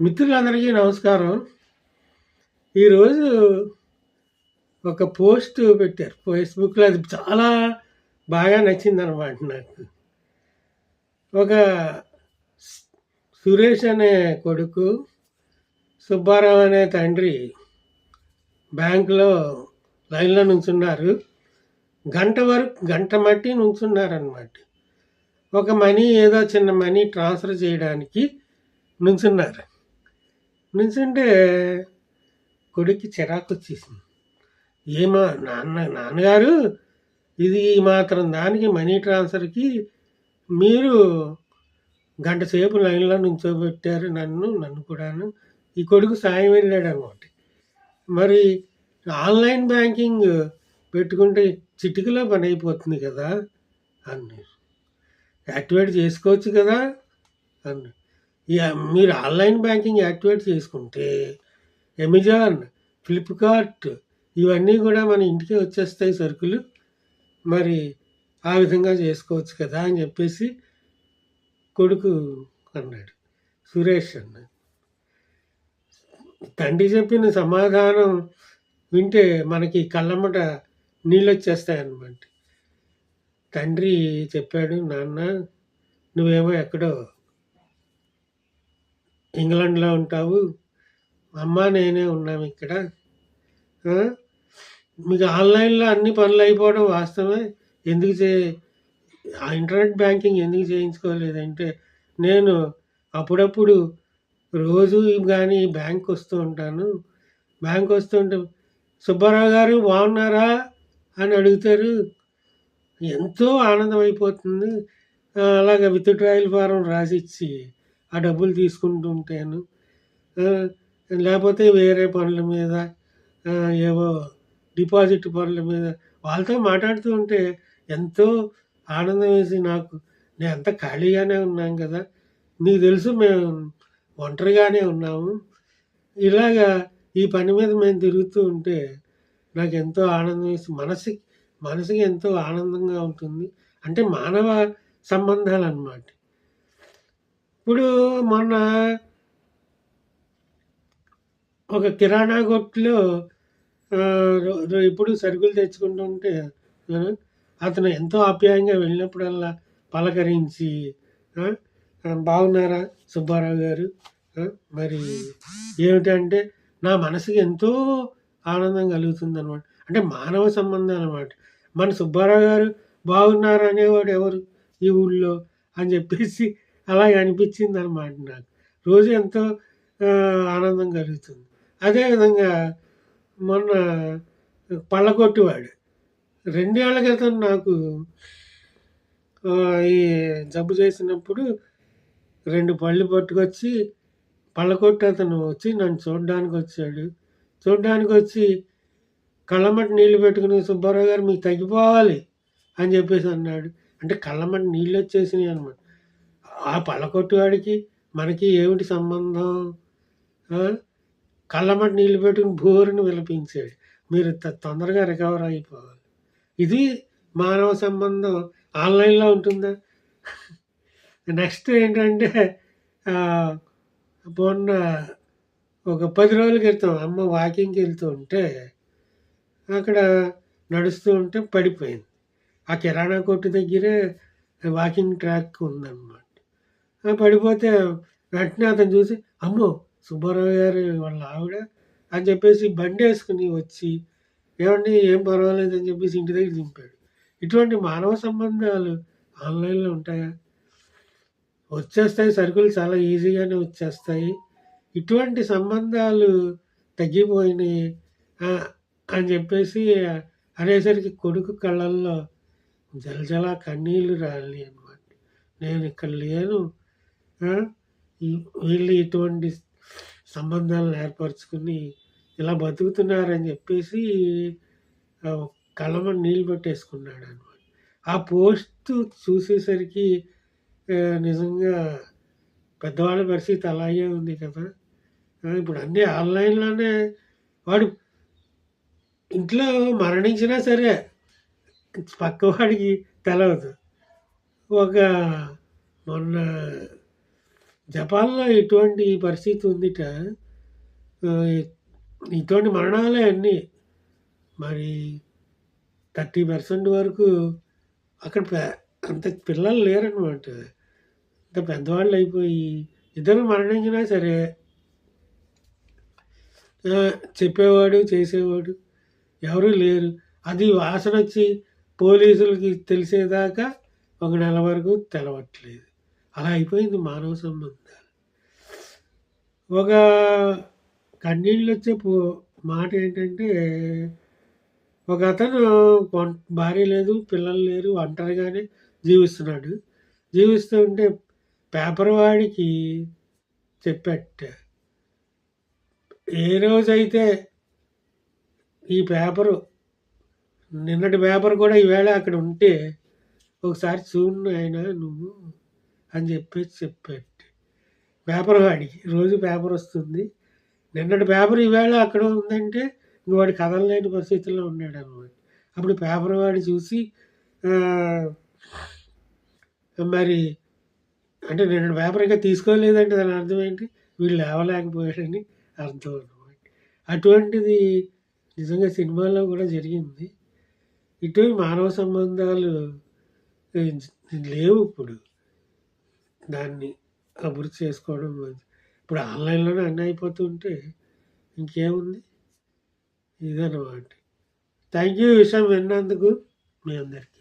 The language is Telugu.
మిత్రులందరికీ నమస్కారం. ఈరోజు ఒక పోస్ట్ పెట్టారు. ఫేస్బుక్లో అది చాలా బాగా నచ్చింది అనమాట నాకు. ఒక సురేష్ అనే కొడుకు సుబ్బారావు అనే తండ్రి బ్యాంకులో లైన్లో నుంచున్నారు. గంట వరకు గంట మట్టి నుంచున్నారనమాట ఒక మనీ ఏదో చిన్న మనీ ట్రాన్స్ఫర్ చేయడానికి నుంచున్నారు. నుంచుంటే కొడుక్కి చిరాకు వచ్చేసింది. ఏమా నాన్న నాన్నగారు ఇది మాత్రం దానికి మనీ ట్రాన్స్ఫర్కి మీరు గంట సేపు లైన్లో నుంచోబెట్టారు నన్ను నన్ను కూడాను. ఈ కొడుకు సాయం వెళ్ళాడు అనమాట. మరి ఆన్లైన్ బ్యాంకింగ్ పెట్టుకుంటే చిటికలో పని అయిపోతుంది కదా అన్నారు. యాక్టివేట్ చేసుకోవచ్చు కదా అన్నారు. మీరు ఆన్లైన్ బ్యాంకింగ్ యాక్టివేట్ చేసుకుంటే అమెజాన్ ఫ్లిప్కార్ట్ ఇవన్నీ కూడా మన ఇంటికి వచ్చేస్తాయి సరుకులు. మరి ఆ విధంగా చేసుకోవచ్చు కదా అని చెప్పేసి కొడుకు అన్నాడు. సురేష్ అన్నాడు తండ్రి చెప్పిన సమాధానం వింటే మనకి కళ్ళమ్మట నీళ్ళు వచ్చేస్తాయన్నమాట తండ్రి చెప్పాడు నాన్న నువ్వేమో ఎక్కడో ఇంగ్లాండ్లో ఉంటావు. అమ్మ నేనే ఉన్నాం ఇక్కడ. మీకు ఆన్లైన్లో అన్ని పనులు అయిపోవడం వాస్తవమే. ఎందుకు చే ఇంటర్నెట్ బ్యాంకింగ్ ఎందుకు చేయించుకోలేదంటే నేను అప్పుడప్పుడు రోజు కానీ బ్యాంక్ వస్తూ ఉంటాను. బ్యాంక్ వస్తుంటే సుబ్బారావు గారు బాగున్నారా? అని అడుగుతారు. ఎంతో ఆనందం అయిపోతుంది. ఆ, అలాగే విత్ డ్రాయల్ ఫారం రాసిచ్చి ఆ డబ్బులు తీసుకుంటూ ఉంటాను లేకపోతే వేరే పనుల మీద ఏవో డిపాజిట్ పనుల మీద వాళ్ళతో మాట్లాడుతూ ఉంటే ఎంతో ఆనందం వేసి నాకు నేను అంత ఖాళీగానే ఉన్నాం కదా నీకు తెలుసు మేము ఒంటరిగానే ఉన్నాము. ఇలాగా ఈ పని మీద మేము తిరుగుతూ ఉంటే నాకు ఎంతో ఆనందం వేసి మనసుకి మనసుకి ఎంతో ఆనందంగా ఉంటుంది. అంటే మానవ సంబంధాలు అన్నమాట. ఇప్పుడు మొన్న ఒక కిరాణా కొట్లో రో- రో- ఇప్పుడు సరుకులు తెచ్చుకుంటూ ఉంటే అతను ఎంతో ఆప్యాయంగా వెళ్ళినప్పుడల్లా పలకరించి బాగున్నారా సుబ్బారావు గారు? మరి ఏమిటంటే నా మనసుకి ఎంతో ఆనందం కలుగుతుంది అనమాట అంటే మానవ సంబంధం అనమాట మన సుబ్బారావు గారు బాగున్నారు అనేవాడు ఎవరు ఈ ఊళ్ళో అని చెప్పేసి అలా అనిపించింది అనమాట నాకు. రోజు ఎంతో ఆనందం కలుగుతుంది. అదేవిధంగా మొన్న పళ్ళగొట్టివాడు. రెండేళ్ళ క్రితం నాకు ఈ జబ్బు చేసినప్పుడు రెండు పళ్ళు పట్టుకొచ్చి పళ్ళకొట్టి అతను వచ్చి నన్ను చూడడానికి వచ్చాడు. చూడడానికి వచ్చి కళ్ళమట్టి నీళ్ళు పెట్టుకుని సుబ్బారావు గారు మీకు తగ్గిపోవాలి అని చెప్పేసి అన్నాడు. అంటే కళ్ళమట్టి నీళ్ళు వచ్చేసినాయి అనమాట ఆ పళ్ళ కొట్టువాడికి మనకి ఏమిటి సంబంధం? ఆ? కళ్ళమట్టి నీళ్ళు పెట్టుకుని బోరుని విలపించాడు మీరు త- తొందరగా రికవర్ అయిపోవాలి. ఇది మానవ సంబంధం. ఆన్లైన్లో ఉంటుందా? నెక్స్ట్ ఏంటంటే మొన్న ఒక పది రోజుల క్రితం అమ్మ వాకింగ్కి వెళ్తూ ఉంటే అక్కడ నడుస్తూ ఉంటే పడిపోయింది. ఆ కిరాణా కొట్టు దగ్గరే వాకింగ్ ట్రాక్ ఉందన్నమాట. పడిపోతే వెంటనే అతను చూసి అమ్మో సుబ్బారావు గారు వాళ్ళ ఆవిడ? అని చెప్పేసి బండి వేసుకుని వచ్చి ఏమండి ఏం పర్వాలేదు అని చెప్పేసి ఇంటి దగ్గర దింపాడు. ఇటువంటి మానవ సంబంధాలు ఆన్లైన్లో ఉంటాయా? వచ్చేస్తాయి సరుకులు చాలా ఈజీగానే వచ్చేస్తాయి. ఇటువంటి సంబంధాలు తగ్గిపోయినాయి. అని చెప్పేసి అనేసరికి కొడుకు కళ్ళల్లో జలజల కన్నీళ్ళు రాలి అనమాట నేను ఇక్కడ లేను వీళ్ళు ఇటువంటి సంబంధాలను ఏర్పరచుకుని ఇలా బతుకుతున్నారని చెప్పేసి కలమని నీళ్ళు పెట్టేసుకున్నాడు అనమాట ఆ పోస్ట్ చూసేసరికి నిజంగా పెద్దవాళ్ళ పరిస్థితి అలాగే ఉంది కదా. ఇప్పుడు అన్నీ ఆన్లైన్లోనే వాడు ఇంట్లో మరణించినా సరే పక్కవాడికి తెలవదు. ఒక మొన్న జపాన్‌లో ఇటువంటి పరిస్థితి ఉందిట. ఇటువంటి మరణాలే అన్నీ. మరి 30% వరకు అక్కడ అంత పిల్లలు లేరనమాట. అంత పెద్దవాళ్ళయిపోయి ఇద్దరు మరణించినా సరే చెప్పేవాడు, చేసేవాడు ఎవరు లేరు. అది వాసన వచ్చి పోలీసులకి తెలిసేదాకా ఒక నెల వరకు తెలవట్లేదు. అలా అయిపోయింది మానవ సంబంధాలు. ఒక కన్నీళ్ళు వచ్చే మాట ఏంటంటే ఒక అతను భార్య లేదు, పిల్లలు లేరు, ఒంటరిగానే జీవిస్తున్నాడు. జీవిస్తూ ఉంటే పేపర్ వాడికి చెప్పట్ట ఏ రోజైతే ఈ పేపరు నిన్నటి పేపర్ కూడా ఈవేళ అక్కడ ఉంటే ఒకసారి చూడు ఆయన నువ్వు అని చెప్పేసి చెప్పేటి పేపర్ వాడికి. రోజు పేపర్ వస్తుంది. నిన్నటి పేపర్ ఈవేళ అక్కడ ఉందంటే ఇంక వాడు కదలలేని ఉన్నాడు అనమాట అప్పుడు పేపర్ వాడు చూసి మరి అంటే నిన్నటి పేపర్ ఇంకా తీసుకోలేదంటే దాని అర్థం ఏంటి? లేవలేకపోయాడని అర్థం అనమాట. అటువంటిది నిజంగా సినిమాలో కూడా జరిగింది. ఇటువంటి మానవ సంబంధాలు లేవు ఇప్పుడు. దాన్ని అభివృద్ధి చేసుకోవడం మంచిది ఇప్పుడు ఆన్‌లైన్‌లోనే అన్నీ అయిపోతుంటే ఇంకేముంది? ఇదన్నమాట థ్యాంక్ యూ విషయం విన్నందుకు మీ అందరికీ